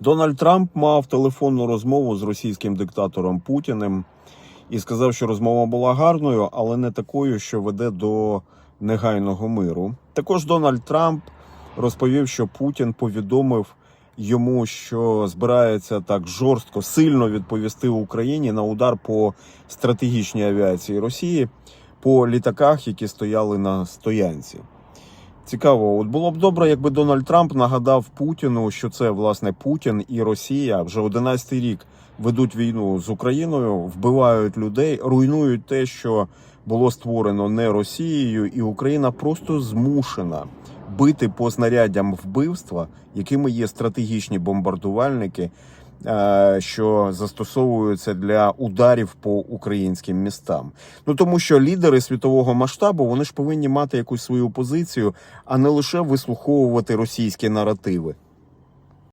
Дональд Трамп мав телефонну розмову з російським диктатором Путіним і сказав, що розмова була гарною, але не такою, що веде до негайного миру. Також Дональд Трамп розповів, що Путін повідомив йому, що збирається так жорстко, сильно відповісти Україні на удар по стратегічній авіації Росії по літаках, які стояли на стоянці. Цікаво, от було б добре, якби Дональд Трамп нагадав Путіну, що це власне Путін і Росія вже 11-й рік ведуть війну з Україною, вбивають людей, руйнують те, що було створено не Росією, і Україна просто змушена бити по знаряддям вбивства, якими є стратегічні бомбардувальники, що застосовуються для ударів по українським містам. Ну тому що лідери світового масштабу вони ж повинні мати якусь свою позицію, а не лише вислуховувати російські наративи.